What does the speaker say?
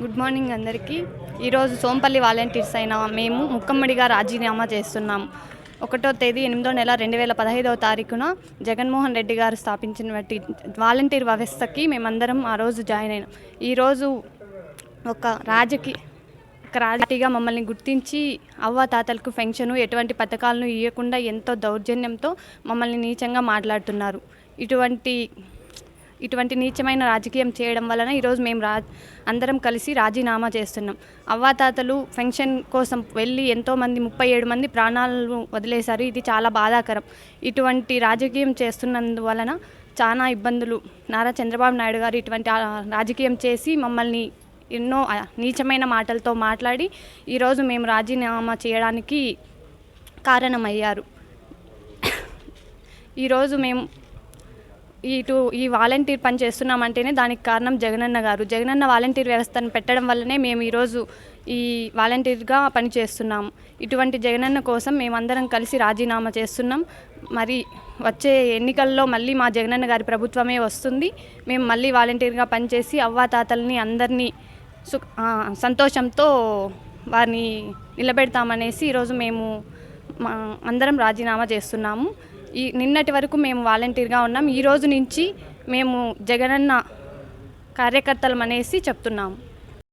Good morning అందరికీ. ఈరోజు Sompalli volunteers అయిన మేము ముక్కమ్మడిగా రాజీనామా చేస్తున్నాం. ఒకటో తేదీ ఎనిమిదో నెల రెండు వేల పదహైదవ తారీఖున జగన్మోహన్ రెడ్డి గారు స్థాపించిన వాలంటీర్ వ్యవస్థకి మేమందరం ఆ రోజు జాయిన్ అయినాం. ఈరోజు ఒక రాజకీయ ఒక రాజకీయగా మమ్మల్ని గుర్తించి అవ్వ తాతలకు పెన్షను ఎటువంటి పథకాలను ఇవ్వకుండా ఎంతో దౌర్జన్యంతో మమ్మల్ని నీచంగా మాట్లాడుతున్నారు. ఇటువంటి ఇటువంటి నీచమైన రాజకీయం చేయడం వలన ఈరోజు మేము రా అందరం కలిసి రాజీనామా చేస్తున్నాం. అవ్వాతాతలు పెన్షన్ కోసం వెళ్ళి ఎంతోమంది ముప్పై ఏడు మంది ప్రాణాలను వదిలేశారు. ఇది చాలా బాధాకరం. ఇటువంటి రాజకీయం చేస్తున్నందువలన చాలా ఇబ్బందులు. నారా చంద్రబాబు నాయుడు గారు ఇటువంటి రాజకీయం చేసి మమ్మల్ని ఎన్నో నీచమైన మాటలతో మాట్లాడి ఈరోజు మేము రాజీనామా చేయడానికి కారణమయ్యారు. ఈరోజు మేము ఇటు ఈ వాలంటీర్ పని చేస్తున్నామంటేనే దానికి కారణం జగనన్న గారు. జగనన్న వాలంటీర్ వ్యవస్థను పెట్టడం వల్లనే మేము ఈరోజు ఈ వాలంటీర్గా పని చేస్తున్నాము ఇటువంటి జగనన్న కోసం మేమందరం కలిసి రాజీనామా చేస్తున్నాం. మరి వచ్చే ఎన్నికల్లో మళ్ళీ మా జగనన్న గారి ప్రభుత్వమే వస్తుంది. మేము మళ్ళీ వాలంటీర్గా పనిచేసి అవ్వాతాతల్ని అందరినీ సు సంతోషంతో వారిని నిలబెడతామనేసి ఈరోజు మేము మా అందరం రాజీనామా చేస్తున్నాము. ఈ నిన్నటి వరకు మేము వాలంటీర్గా ఉన్నాం. ఈ రోజు నుంచి మేము జగనన్న కార్యకర్తలం అనేసి చెప్తున్నాము